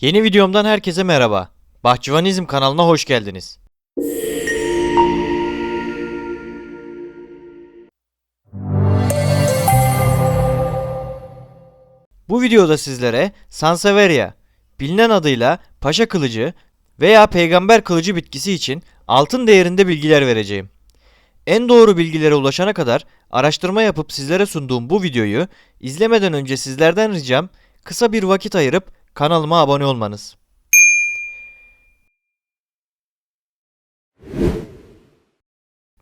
Yeni videomdan herkese merhaba. Bahçıvanizm kanalına hoş geldiniz. Bu videoda sizlere Sansevieria, bilinen adıyla paşa kılıcı veya peygamber kılıcı bitkisi için altın değerinde bilgiler vereceğim. En doğru bilgilere ulaşana kadar araştırma yapıp sizlere sunduğum bu videoyu izlemeden önce sizlerden ricam kısa bir vakit ayırıp kanalıma abone olmanız.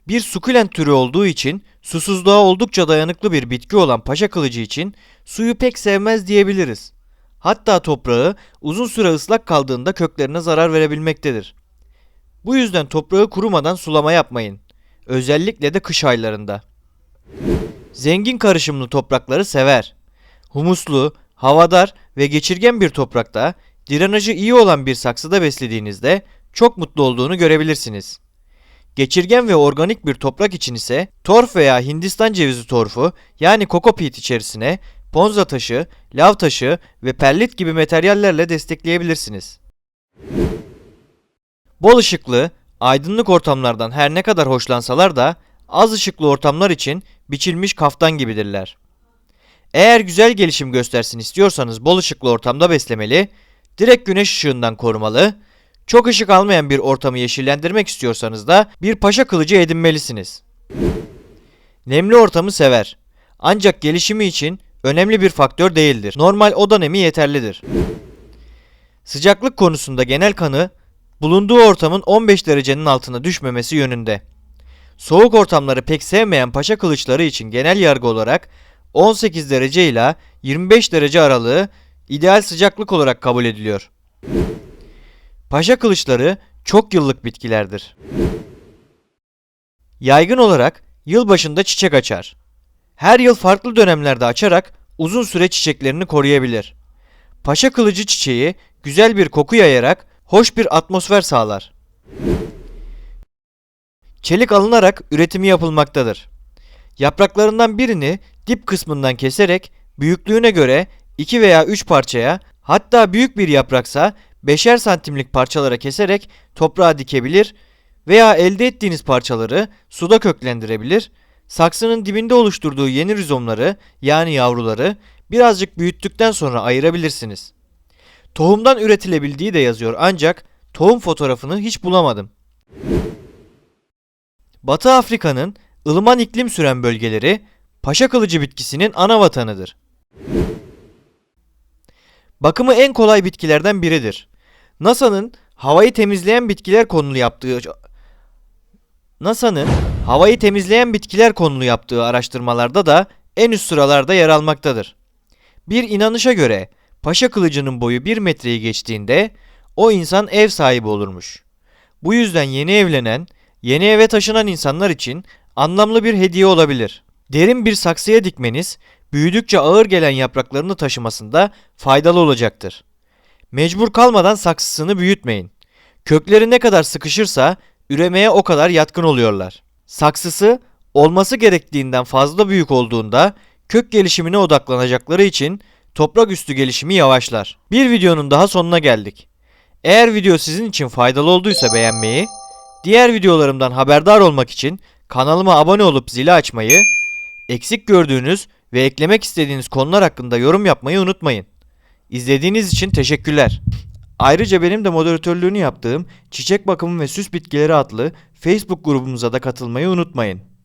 Bir sukulent türü olduğu için susuzluğa oldukça dayanıklı bir bitki olan paşa kılıcı için suyu pek sevmez diyebiliriz. Hatta toprağı uzun süre ıslak kaldığında köklerine zarar verebilmektedir. Bu yüzden toprağı kurumadan sulama yapmayın. Özellikle de kış aylarında. Zengin karışımlı toprakları sever. Humuslu, havadar ve geçirgen bir toprakta drenajı iyi olan bir saksıda beslediğinizde çok mutlu olduğunu görebilirsiniz. Geçirgen ve organik bir toprak için ise torf veya Hindistan cevizi torfu yani kokopit içerisine ponza taşı, lav taşı ve perlit gibi materyallerle destekleyebilirsiniz. Bol ışıklı, aydınlık ortamlardan her ne kadar hoşlansalar da az ışıklı ortamlar için biçilmiş kaftan gibidirler. Eğer güzel gelişim göstersin istiyorsanız bol ışıklı ortamda beslemeli, direkt güneş ışığından korumalı, çok ışık almayan bir ortamı yeşillendirmek istiyorsanız da bir paşa kılıcı edinmelisiniz. Nemli ortamı sever. Ancak gelişimi için önemli bir faktör değildir. Normal oda nemi yeterlidir. Sıcaklık konusunda genel kanı bulunduğu ortamın 15 derecenin altına düşmemesi yönünde. Soğuk ortamları pek sevmeyen paşa kılıçları için genel yargı olarak 18 derece ile 25 derece aralığı ideal sıcaklık olarak kabul ediliyor. Paşa kılıçları çok yıllık bitkilerdir. Yaygın olarak yıl başında çiçek açar. Her yıl farklı dönemlerde açarak uzun süre çiçeklerini koruyabilir. Paşa kılıcı çiçeği güzel bir koku yayarak hoş bir atmosfer sağlar. Çelik alınarak üretimi yapılmaktadır. Yapraklarından birini dip kısmından keserek büyüklüğüne göre 2 veya 3 parçaya hatta büyük bir yapraksa 5'er santimlik parçalara keserek toprağa dikebilir veya elde ettiğiniz parçaları suda köklendirebilir. Saksının dibinde oluşturduğu yeni rizomları yani yavruları birazcık büyüttükten sonra ayırabilirsiniz. Tohumdan üretilebildiği de yazıyor ancak tohum fotoğrafını hiç bulamadım. Batı Afrika'nın ılıman iklim süren bölgeleri paşa kılıcı bitkisinin ana vatanıdır. Bakımı en kolay bitkilerden biridir. NASA'nın havayı temizleyen bitkiler konulu yaptığı NASA'nın havayı temizleyen bitkiler konulu yaptığı araştırmalarda da en üst sıralarda yer almaktadır. Bir inanışa göre paşa kılıcının boyu 1 metreyi geçtiğinde o insan ev sahibi olurmuş. Bu yüzden yeni evlenen, yeni eve taşınan insanlar için anlamlı bir hediye olabilir. Derin bir saksıya dikmeniz büyüdükçe ağır gelen yapraklarını taşımasında faydalı olacaktır. Mecbur kalmadan saksısını büyütmeyin. Kökleri ne kadar sıkışırsa üremeye o kadar yatkın oluyorlar. Saksısı olması gerektiğinden fazla büyük olduğunda kök gelişimine odaklanacakları için toprak üstü gelişimi yavaşlar. Bir videonun daha sonuna geldik. Eğer video sizin için faydalı olduysa beğenmeyi, diğer videolarımdan haberdar olmak için kanalıma abone olup zili açmayı, eksik gördüğünüz ve eklemek istediğiniz konular hakkında yorum yapmayı unutmayın. İzlediğiniz için teşekkürler. Ayrıca benim de moderatörlüğünü yaptığım Çiçek Bakımı ve Süs Bitkileri adlı Facebook grubumuza da katılmayı unutmayın.